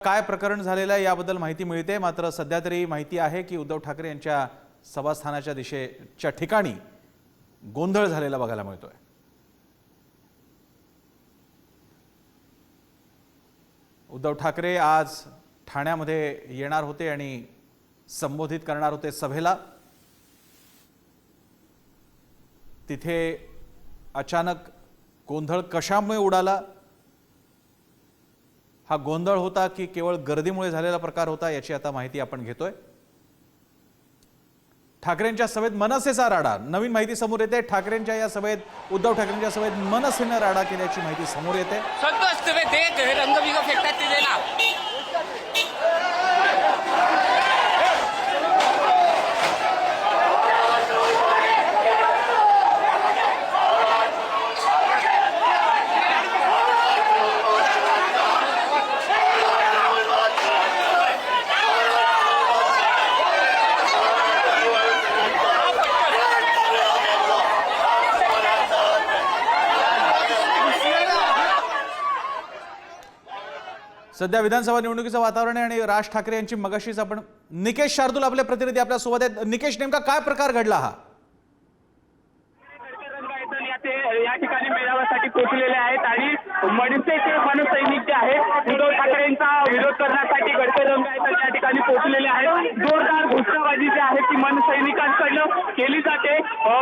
काय प्रकरण झालेलं आहे याबद्दल माहिती मिळते. मात्र सध्या तरी माहिती आहे की उद्धव ठाकरे यांच्या सभास्थानाच्या दिशेच्या ठिकाणी गोंधळ झालेला बघायला मिळतोय. उद्धव ठाकरे आज ठाण्यामध्ये येणार होते आणि संबोधित करणार होते सभेला. तिथे अचानक गोंधळ कशामुळे उडाला? हा गोंधळ होता की केवळ गर्दीमुळे झालेला प्रकार होता याची आता माहिती आपण घेतोय. ठाकरेंच्या सभेत मनसेचा राडा. नवीन माहिती समोर येते. ठाकरेंच्या या सभेत उद्धव ठाकरेंच्या सभेत मनसेनं राडा केल्याची माहिती समोर येते. सध्या विधानसभा निवडणुकीचं वातावरण आहे आणि राज ठाकरे यांची मगाशीच आपण निकेश शार्दूल आपले प्रतिनिधी आपल्यासोबत आहेत. निकेश नेमका काय प्रकार घडला हा? या ते- या ठिकाणी मेळाव्यासाठी पोहोचलेले आहेत आणि मनसेचे मनसैनिक जे आहेत उद्धव ठाकरेंचा विरोध करण्यासाठी गडकरी रंगायतन या ठिकाणी पोहोचलेले आहेत. जोरदार घोषणाबाजी जी आहे ती मनसैनिकांकडनं केली जाते.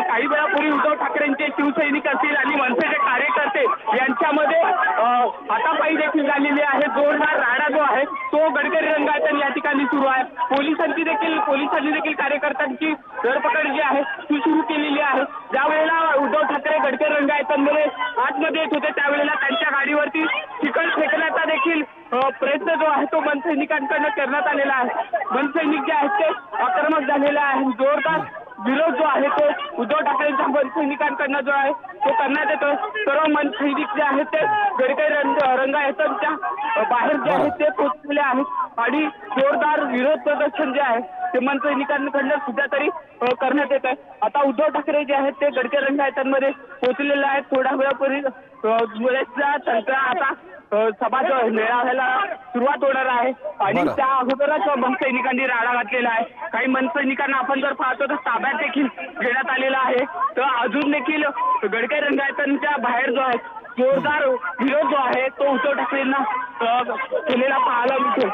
काही वेळापूर्वी उद्धव ठाकरेंचे शिवसैनिक असतील आणि मनसेचे कार्यकर्ते यांच्यामध्ये हातापाई हातापायी देखील झालेली आहे. जोरदार राडा जो आहे तो गडकरी रंगायतन या ठिकाणी सुरू आहे. पोलिसांची देखील पोलिसांनी देखील कार्यकर्त्यांची धरपकड जी आहे ती सुरू केलेली आहे. ज्या वेळेला उद्धव ठाकरे गडकरी रंगायतनमध्ये आतमध्ये येत होते त्यावेळेला त्यांच्या गाडीवरती चिकन फेकण्याचा देखील प्रयत्न जो आहे तो मनसैनिकांकडनं करण्यात आलेला आहे. मनसैनिक जे आहेत ते आक्रमक झालेले आहे जोरदार विरोध जो आहे तो उद्धव ठाकरेंच्या मनसैनिकांकडनं जो आहे तो करण्यात येतो सर्व मनसैनिक जे आहेत ते गडकरी रंग रंगायतांच्या बाहेर जे आहेत ते पोचलेले आहेत. आणि जोरदार विरोध प्रदर्शन जे आहे ते मनसैनिकांकडनं सुद्धा तरी करण्यात येत आहे आता उद्धव ठाकरे जे आहेत ते गडकरी रंगायतांमध्ये पोहोचलेले आहेत. थोड्या वेळापूर्वी अ, आता सभा मेळाव्याला सुरुवात होणार आहे. आणि बरं. त्या अगोदरच मनसैनिकांनी राडा घातलेला आहे. काही मनसैनिकांना आपण जर पाहतो तर ताब्यात देखील घेण्यात आलेला आहे. तर अजून देखील गडकरी रंगायतांच्या बाहेर जो आहे जोरदार विरोध जो आहे तो उद्धव ठाकरेंना अ, केलेला पाहायला मिळतो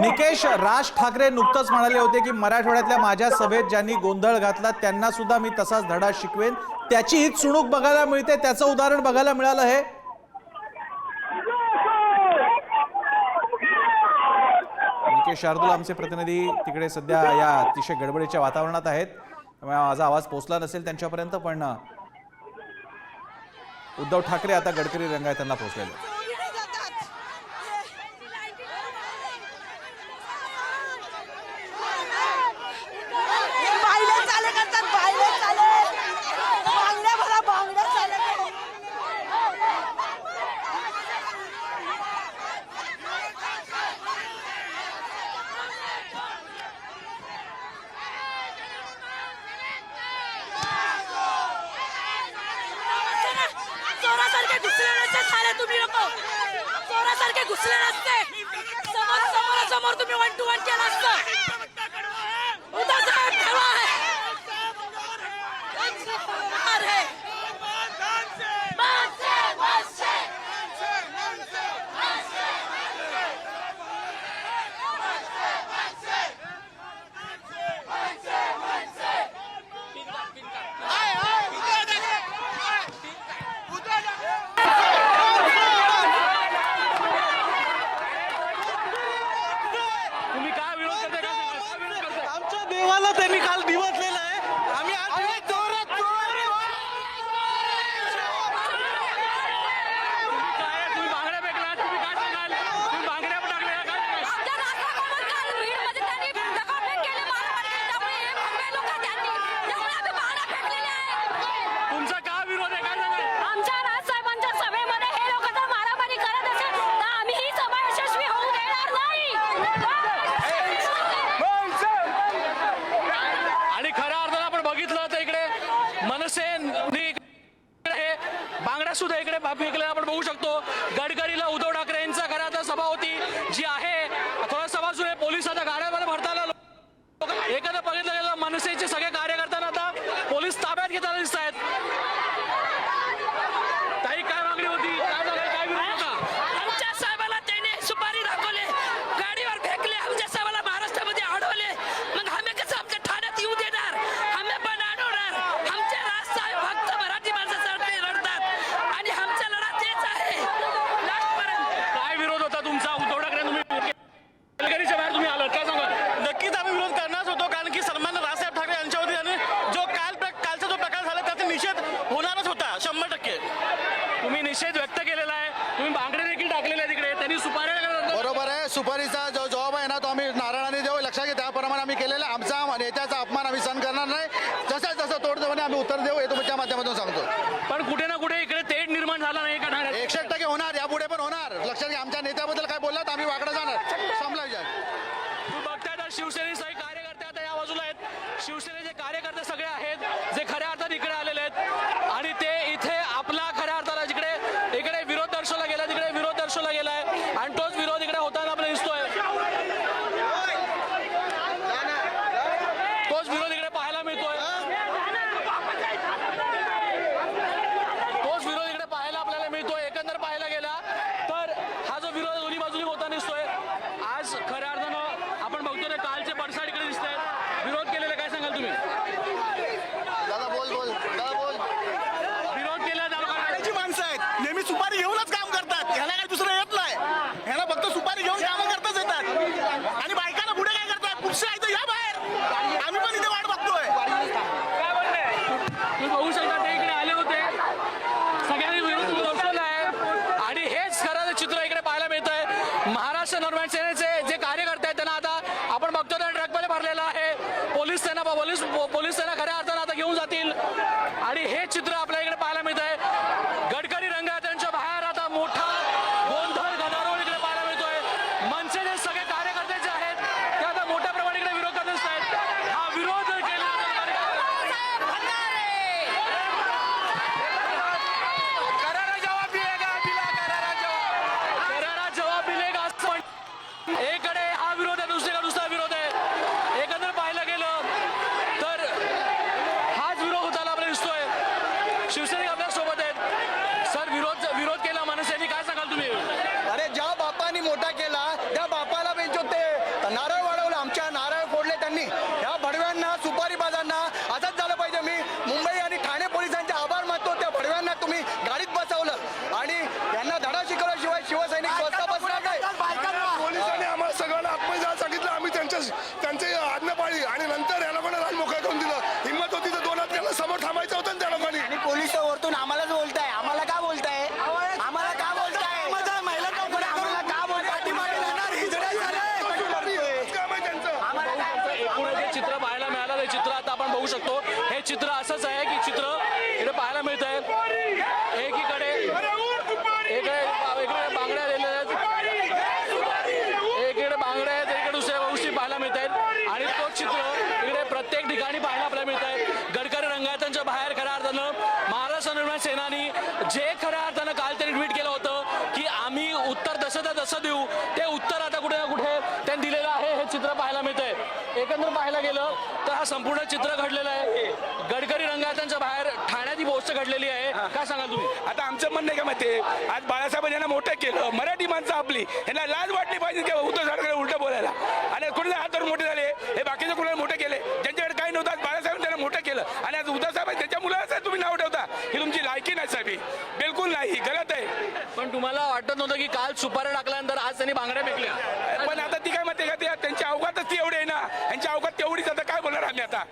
निकेश राज ठाकरे नुकतंच म्हणाले होते की मराठवाड्यातल्या माझ्या सभेत ज्यांनी गोंधळ घातला त्यांना सुद्धा मी तसाच धडा शिकवेन. त्याची ही चुणूक बघायला मिळते त्याचं उदाहरण बघायला मिळालं आहे के शार्दूल आमचे प्रतिनिधी तिकडे सध्या या अतिशय गडबडीच्या वातावरणात आहेत. त्यामुळे माझा आवाज पोहोचला नसेल त्यांच्यापर्यंत पण उद्धव ठाकरे आता गडकरी रंगाय त्यांना पोहोचलेले आहेत. बांगड्या चाले करतात बांगड्या चाले बांगड्या भरा बांगड्या चाले चोरासारखे घुसले नसते तुम्ही लोक चोरासारखे घुसले नसते समोर समोर समोर तुम्ही वन टू वन केलं असतं. उद्या साहेब ठरवा. आहे मनसे, मनसे. तुम्ही काय विरोध करताय काय सांगाल? काय विरोध करताय? आमच्या देवाला त्यांनी काल दिवसलेलं आहे आम्ही आज तुम्ही काय आहे? तुम्ही बांगड्या फेकलात तुम्ही काय सांगाल तुम्ही बांगड्या पण टाकल्या काय सांगाल? त्या राष्ट्रकुमार काल बीडमध्ये त्यांनी दगडफेक केली, मारामारी केली. त्यामुळे हे मुंबई लोकं त्यांनी त्यामुळे आम्ही बांगड्या फेकलेल्या आहेत. तुमचा काय विरोध आहे काय सांगाल आमच्या राजसाहेबांच्या सभेमध्ये हे लोक जर मारामारी करत असेल तर आम्ही ही सभा यशस्वी होऊ देणार नाही आणि खऱ्या अर्थानं आपण बघितलं तर इकडे मनसे हे बांगड्या सुद्धा इकडे फेकलेल्या आपण बघू शकतो गडकरीला उद्धव ठाकरे यांचा खऱ्या अर्थात सभा होती जी आहे थोडासा बाजूने पोलीस आता गाड्यामध्ये भरताना लोक- एखादं बघितलं गेलं मनसेचे सगळे कार्यकर्त्यांना आता पोलीस ताब्यात घेताना दिसत आहेत ताई काय मागणी होती काय झालं काय विरोध होता आमच्या साहेबाला त्याने सुपारी दाखवले गाडीवर फेकले आमच्या साहेबाला महाराष्ट्रामध्ये अडवले मग आम्ही कसं आमच्या ठाण्यात येऊ देणार आम्ही पण अडवणार आमचे राज साहेब फक्त मराठी माणसासाठी लढतात आणि आमचा लढा तेच आहे लास्टपर्यंत काय विरोध होता तुमचा उद्धव ठाकरे तुम्ही गडकरीच्या बाहेर तुम्ही आलात काय सांगा नक्कीच आम्ही विरोध करणारच होतो कारण की सन्मान राजसाहेब ठाकरे यांच्यावरती आणि जो काल कालचा जो प्रकार झाला त्याचा निषेध होणारच होता शंभर टक्के तुम्ही निषेध व्यक्त केलेला आहे. तुम्ही बांगडे देखील टाकलेले आहे तिकडे त्यांनी सुपाऱ्या बरोबर आहे. सुपारीचा जो जॉब आहे ना तो आम्ही नारायणाने देऊ. लक्षात घे त्याप्रमाणे आम्ही केलेला. आमचा नेत्याचा अपमान आम्ही सहन करणार नाही. जसं जसं तोडजोडीने आम्ही उत्तर देऊ हे तुमच्या माध्यमातून सांगतो. पण कुठे ना कुठे इकडे तेढ निर्माण झाला नाही का एकशे टक्के होणार. यापुढे पण होणार. लक्षात घ्या आमच्या नेत्याबद्दल काय बोललात? आम्ही वाकडं पाहू शकतो. हे चित्र असंच आहे की चित्र इकडे पाहायला मिळत आहे एकीकडे इकडे इकडे बांगड्या दिलेल्या आहेत एकीकडे बांगड्या आहेत एकीकडे दुसऱ्या गोष्टी पाहायला मिळत आहेत आणि तोच चित्र इकडे प्रत्येक ठिकाणी पाहायला आपल्याला मिळत आहे गडकरी रंगायतांच्या बाहेर खऱ्या अर्थानं महाराष्ट्र निर्माण सेनानी जे खऱ्या अर्थानं काल त्यांनी ट्विट केलं होतं की आम्ही उत्तर जसं तर तसं देऊ ते उत्तर आता कुठे ना कुठे त्यांनी दिलेलं आहे हे चित्र पाहायला मिळतंय. एकंदर पाहायला गेलं तर हा संपूर्ण चित्र घडलेलं आहे. गडकरी रंगायतांच्या बाहेर ठाण्यात ही गोष्ट घडलेली आहे. काय सांगाल तुम्ही? आता आमचं म्हणणं आहे का माहिती? आज बाळासाहेब यांना मोठं केलं. मराठी माणसं आपली. यांना लाज वाटली पाहिजे की उद्धव ठाकरे उलट बोलायला. आणि कोणाला हात धरून मोठे झाले? हे बाकीचे कोणाला मोठे केले? ज्यांच्याकडे काही नव्हतं आज बाळासाहेब त्यांना मोठं केलं. आणि आज उद्धव साहेब त्यांच्या मुलाचं तुम्ही नाव ठेवता. ही तुमची लायकी नाही साहेब. बिलकुल नाही गलत आहे. पण तुम्हाला वाटत नव्हतं की काल सुपाऱ्या टाकल्यानंतर आज त्यांनी बांगड्या फेकल्या. पण आता ती काय म्हणते त्यांची अवघातच ती एवढी आहे ना. यांची अवघात तेवढीच आता काय बोलणार आम्ही आता?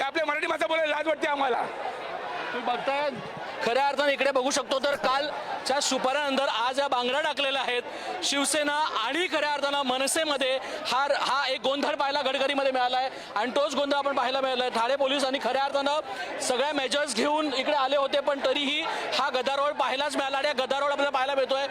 का आपल्या मराठी माणसं बोलायला लाज वाटते आम्हाला? तुम्ही बघताय? खऱ्या अर्थानं इकडे बघू शकतो तर कालच्या सुपाऱ्यानंतर आज या बांगड्या टाकलेल्या आहेत. शिवसेना आणि खऱ्या अर्थानं मनसेमध्ये हा हा एक गोंधळ पाहायला गडकरीमध्ये मिळाला आहे आणि तोच गोंधळ आपण पाहायला मिळाला आहे ठाणे पोलिसांनी खऱ्या अर्थानं सगळ्या मेजर्स घेऊन इकडे आले होते पण तरीही हा गदारोळ पाहायलाच मिळाला आणि गदारोळ आपल्याला पाहायला मिळतोय.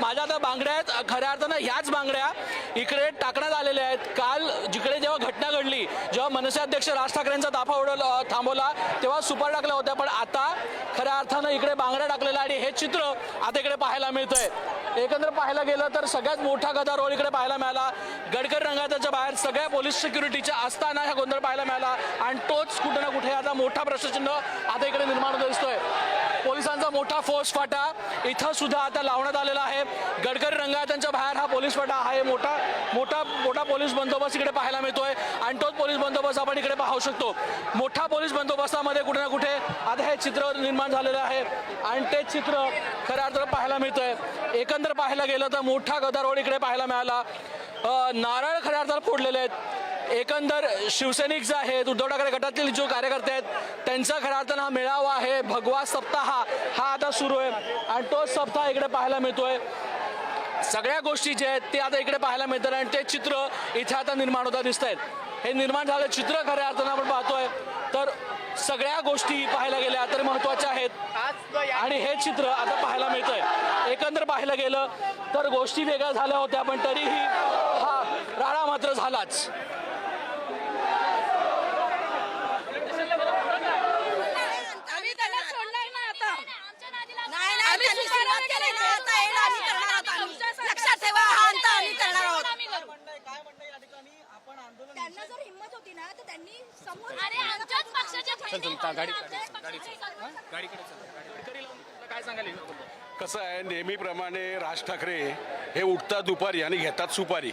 माझ्या आता बांगड्या आहेत. खऱ्या अर्थानं ह्याच बांगड्या इकडे टाकण्यात आलेल्या आहेत. काल जिकडे जेव्हा घटना घडली जेव्हा मनसे अध्यक्ष राज ठाकरेंचा ताफा उडवला थांबवला तेव्हा सुपर टाकल्या होत्या. पण आता खऱ्या अर्थानं इकडे बांगड्या टाकलेला आणि हे चित्र आता इकडे पाहायला मिळतंय. एकंदर पाहायला गेलं तर सगळ्यात मोठा गदारोळ इकडे पाहायला मिळाला. गडकरी रंगाच्या बाहेर सगळ्या पोलीस सिक्युरिटीच्या असताना हा गोंधळ पाहायला मिळाला. आणि तोच कुठे ना कुठे आता मोठा प्रश्नचिन्ह आता इकडे निर्माण होत दिसतोय. पोलिसांचा मोठा फोर्स फाटा. इथं सुद्धा आता लावण्यात आलेला आहे. गडकरी रंगायतांच्या बाहेर हा पोलीस फाटा आहे. मोठा मोठा मोठा पोलीस बंदोबस्त इकडे पाहायला मिळतोय. आणि तोच पोलीस बंदोबस्त आपण इकडे पाहू शकतो. मोठा पोलीस बंदोबस्तामध्ये कुठे ना कुठे आता हे चित्र निर्माण झालेलं आहे. आणि ते चित्र खऱ्या अर्थानं पाहायला मिळतंय. एकंदर पाहायला गेलं तर मोठा गदारोळ इकडे पाहायला मिळाला. नारळ खऱ्या अर्थानं फोडलेले आहेत. एकंदर शिवसैनिक जे आहेत उद्धव ठाकरे गटातील जो कार्यकर्ते आहेत त्यांचा खऱ्या अर्थानं हा मेळावा आहे. भगवा सप्ताह हा आता सुरू आहे आणि तोच सप्ताह इकडे पाहायला मिळतोय. सगळ्या गोष्टी जे आहेत ते आता इकडे पाहायला मिळतात आणि ते चित्र इथे आता निर्माण होता दिसत आहेत हे निर्माण झालं चित्र खऱ्या अर्थानं आपण पाहतोय. तर सगळ्या गोष्टी पाहायला गेल्या तर महत्त्वाच्या आहेत. आणि हे चित्र आता पाहायला मिळतंय. एकंदर पाहायला गेलं तर गोष्टी वेगळ्या झाल्या होत्या पण तरीही हा राडा मात्र झालाच आम्ही त्याला सोडणार नाही आता नाही नाही त्यांनी सुरुवात केली ना आता येईल आम्ही करणार आहोत आम्ही लक्षात ठेवा हा अंत आम्ही करणार आहोत त्यांना जर हिंमत होती ना तर त्यांनी समोर अरे आमच्याच पक्षाच्या काय सांगाल कसं आहे नेहमीप्रमाणे राज ठाकरे हे उठतात दुपारी आणि घेतात सुपारी.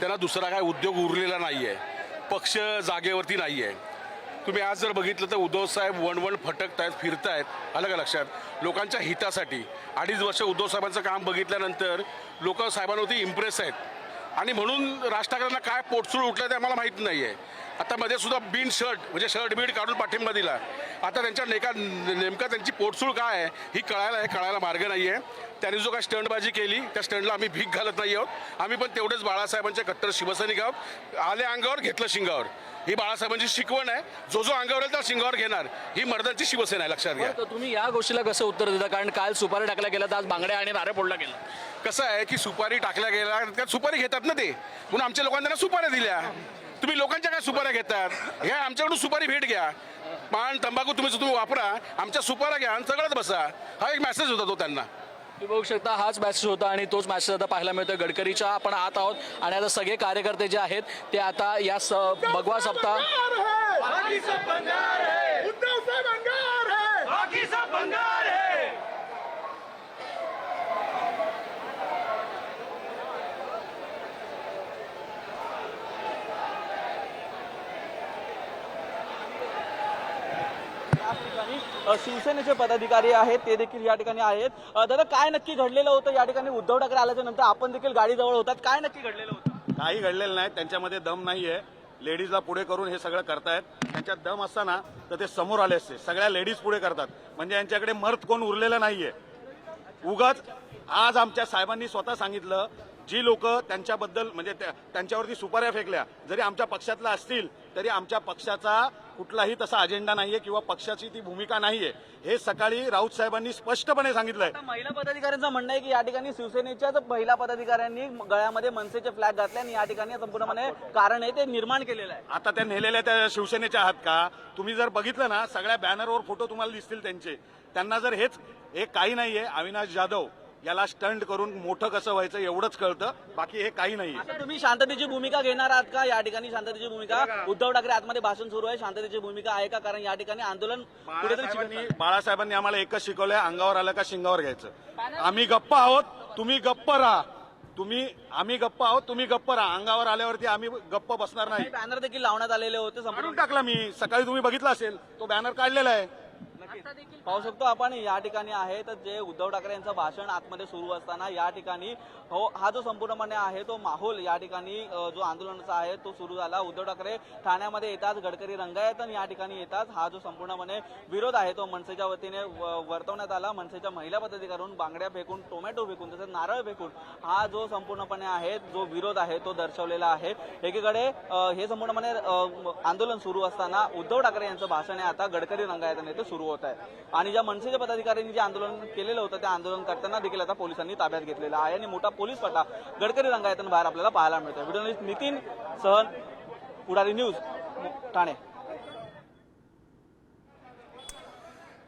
त्यांना दुसरा काय उद्योग उरलेला नाही आहे पक्ष जागेवरती नाही आहे तुम्ही आज जर बघितलं तर उद्धव साहेब वणवण फटकतायत फिरतायत. आलं का लक्षात? लोकांच्या हितासाठी. अडीच वर्ष उद्धव साहेबांचं काम बघितल्यानंतर लोक साहेबांवरती इम्प्रेस आहेत. आणि म्हणून राज ठाकरेंना काय पोटसूळ उठलं ते आम्हाला माहीत नाही आहे आता मध्ये सुद्धा बिन शर्ट म्हणजे शर्ट बीट काढून पाठिंबा दिला. आता त्यांच्या नेका नेमका त्यांची पोटसूळ काय आहे ही कळायला आहे कळायला मार्ग नाही आहे त्यांनी जो काय स्टंटबाजी केली त्या स्टंटला आम्ही भीक घालत नाही आहोत. आम्ही पण तेवढेच बाळासाहेबांचे कट्टर शिवसैनिक आहोत. आले अंगावर घेतलं शिंगावर. ही बाळासाहेबांची शिकवण आहे. जो जो अंगावर येईल त्या शिंगावर घेणार. ही मर्दांची शिवसेना आहे लक्षात घ्या. तुम्ही या गोष्टीला कसं उत्तर देता? कारण काल सुपारी टाकल्या गेल्या तर आज बांगड्या आणि नारे फोडला गेला. कसं आहे की सुपारी टाकल्या गेल्या त्यात सुपारी घेतात ना ते. म्हणून आमच्या लोकांना त्यांना सुपाऱ्या दिल्या. तुम्ही लोकांच्या काय सुपाऱ्या घेतात? घ्या आमच्याकडून सुपारी भेट घ्या. पान तंबाखू तुम्ही तुम्ही वापरा आमच्या सुपाऱ्या घ्या आणि सगळंच बसा. हा एक मेसेज होता तो त्यांना. तुम्ही बघू शकता हाच मॅसेज होता आणि तोच मॅसेज आता पाहायला मिळतोय. गडकरीच्या आपण आत आहोत आणि आता सगळे कार्यकर्ते जे आहेत ते आता या स भगवा सप्ताह या ठिकाणी अ, शिवसेनेचे पदाधिकारी आहेत ते देखील या ठिकाणी आहेत. दादा काय नक्की घडलेलं होतं? या ठिकाणी उद्धव ठाकरे आल्याच्यानंतर आपण देखील गाडीजवळ होतात. काय नक्की घडलेलं होतं? काही घडलेलं नाही. त्यांच्यामध्ये दम नाहीये. लेडीजला पुढे करून हे सगळं करतायत. त्यांच्यात दम असताना तर ते समोर आले असते. सगळ्या लेडीज पुढे करतात. म्हणजे यांच्याकडे मर्द कोण उरलेलं नाहीये. उगाच आज आमच्या साहेबांनी स्वतः सांगितलं जी लोक त्यांच्याबद्दल म्हणजे त्या- त्यांच्यावरती सुपाऱ्या फेकल्या जरी आमच्या पक्षातला असतील तरी आमच्या पक्षाचा कुठलाही तसा अजेंडा नाहीये किंवा पक्षाची ती भूमिका नाहीये. हे सकाळी राऊत साहेबांनी स्पष्टपणे सांगितलंय. महिला पदाधिकाऱ्यांचं म्हणणं आहे की या ठिकाणी शिवसेनेच्याच महिला पदाधिकाऱ्यांनी गळ्यामध्ये मनसेचे फ्लॅग घातले आणि या ठिकाणी संपूर्णपणे कारण आहे ते निर्माण केलेलं आहे. आता त्या नेलेल्या त्या शिवसेनेच्या आहात का? तुम्ही जर बघितलं ना सगळ्या बॅनरवर फोटो तुम्हाला दिसतील त्यांचे. त्यांना जर हेच हे काही नाहीये अविनाश जाधव याला स्टंट करून मोठं कसं व्हायचं एवढंच कळतं. बाकी हे काही नाहीये आता तुम्ही शांततेची भूमिका घेणार आहात का? या ठिकाणी शांततेची भूमिका. उद्धव ठाकरे आतमध्ये भाषण सुरू आहे. शांततेची भूमिका आहे का? कारण या ठिकाणी आंदोलन कुठेतरी बाळासाहेबांनी आम्हाला एकच शिकवलंय अंगावर आलं का शिंगावर घ्यायचं. आम्ही गप्प आहोत तुम्ही गप्प राहा. तुम्ही आम्ही गप्प आहोत तुम्ही गप्प राहा. अंगावर आल्यावरती आम्ही गप्प बसणार नाही. बॅनर देखील लावण्यात आलेले होते संपूर्ण टाकला मी. सकाळी तुम्ही बघितलं असेल तो बॅनर काढलेला आहे. पाहू शकतो आपण या ठिकाणी आहे तर जे उद्धव ठाकरे यांचं भाषण आतमध्ये सुरू असताना या ठिकाणी हो हा जो संपूर्णपणे आहे तो माहोल या ठिकाणी जो आंदोलनाचा आहे तो सुरू झाला. उद्धव ठाकरे ठाण्यामध्ये येतात गडकरी रंगायत आणि या ठिकाणी येतात. हा जो संपूर्णपणे विरोध आहे तो मनसेच्या वतीने वर्तवण्यात आला. मनसेच्या महिला पदाधिकाऱ्यांकडून बांगड्या फेकून टोमॅटो फेकून तसंच नारळ फेकून हा जो संपूर्णपणे आहे जो विरोध आहे तो दर्शवलेला आहे. एकीकडे हे संपूर्णपणे आंदोलन सुरू असताना उद्धव ठाकरे यांचं भाषण आहे. आता गडकरी रंगायताने ते सुरू होत आहे. आणि ज्या मनसेच्या पदाधिकाऱ्यांनी जे आंदोलन केलेलं होतं त्या आंदोलन करताना देखील आता पोलिसांनी ताब्यात घेतलेला आहे आणि मोठा पोलीस पटा गडकरी रंगायतन बाहेर आपल्याला पाहायला मिळतोय. व्हिडिओ नितीन सहन पुढारी न्यूज ठाणे.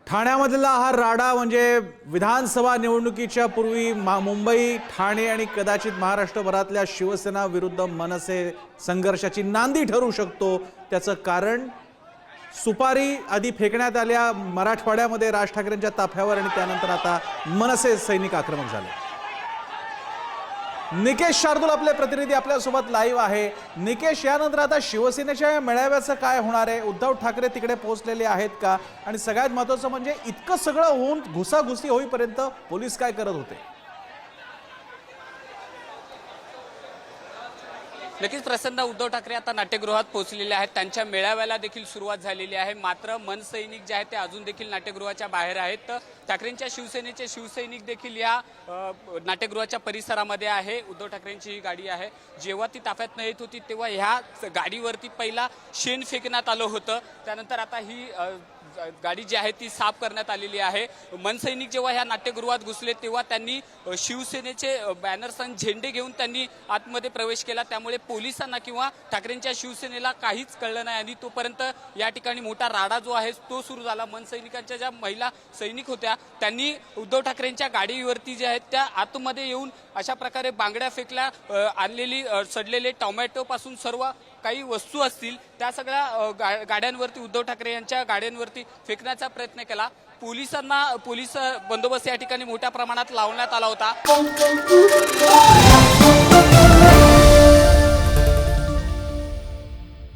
ठाण्यामधला हा राडा म्हणजे विधानसभा निवडणुकीच्या पूर्वी मुंबई ठाणे आणि कदाचित महाराष्ट्रभरातल्या शिवसेना विरुद्ध मनसे संघर्षाची नांदी ठरू शकतो त्याचं कारण सुपारी आधी फेकण्यात आल्या मराठवाड्यामध्ये राज ठाकरेंच्या ताफ्यावर आणि त्यानंतर आता मनसे सैनिक आक्रमक झाले. निकेश शार्दूल आपले प्रतिनिधी आपल्यासोबत लाईव्ह आहे. निकेश यानंतर आता शिवसेनेच्या या मेळाव्याचं काय होणार आहे? उद्धव ठाकरे तिकडे पोहोचलेले आहेत का? आणि सगळ्यात महत्वाचं म्हणजे इतकं सगळं होऊन घुसाघुसी होईपर्यंत पोलीस काय करत होते? नक्कीच प्रसन्न उद्धव ठाकरे आता नाट्यगृहात पोहोचलेले आहेत. त्यांच्या मेळाव्याला देखील सुरुवात झालेली आहे. मात्र मनसैनिक जे आहेत ते अजून देखील नाट्यगृहाच्या बाहेर आहेत. तर ठाकरेंच्या शिवसेनेचे शिवसैनिक देखील या नाट्यगृहाच्या परिसरामध्ये आहे. उद्धव ठाकरेंची ही गाडी आहे. जेव्हा ती ताफ्यात येत होती तेव्हा ह्या गाडीवरती पहिला शेण फेकण्यात आलं होतं. त्यानंतर आता ही गाडी जी आहे ती साफ करण्यात आलेली आहे. मनसैनिक जेव्हा ह्या नाट्यगृहात घुसले तेव्हा त्यांनी शिवसेनेचे बॅनर्स आणि झेंडे घेऊन त्यांनी आतमध्ये प्रवेश केला. त्यामुळे पोलिसांना किंवा ठाकरेंच्या शिवसेनेला काहीच कळलं नाही. आणि तोपर्यंत या ठिकाणी मोठा राडा जो आहे तो सुरू झाला. मनसैनिकांच्या ज्या महिला सैनिक होत्या त्यांनी उद्धव ठाकरेंच्या गाडीवरती जे आहेत त्या आतमध्ये येऊन अशा प्रकारे बांगड्या फेकल्या आणलेली सडलेले टोमॅटो पासून सर्व काही वस्तू असतील त्या सगळ्या गा- गाड्यांवरती उद्धव ठाकरे यांच्या गाड्यांवरती फेकण्याचा प्रयत्न केला. पोलिसांना पोलीस बंदोबस्त या ठिकाणी मोठ्या प्रमाणात लावण्यात आला होता.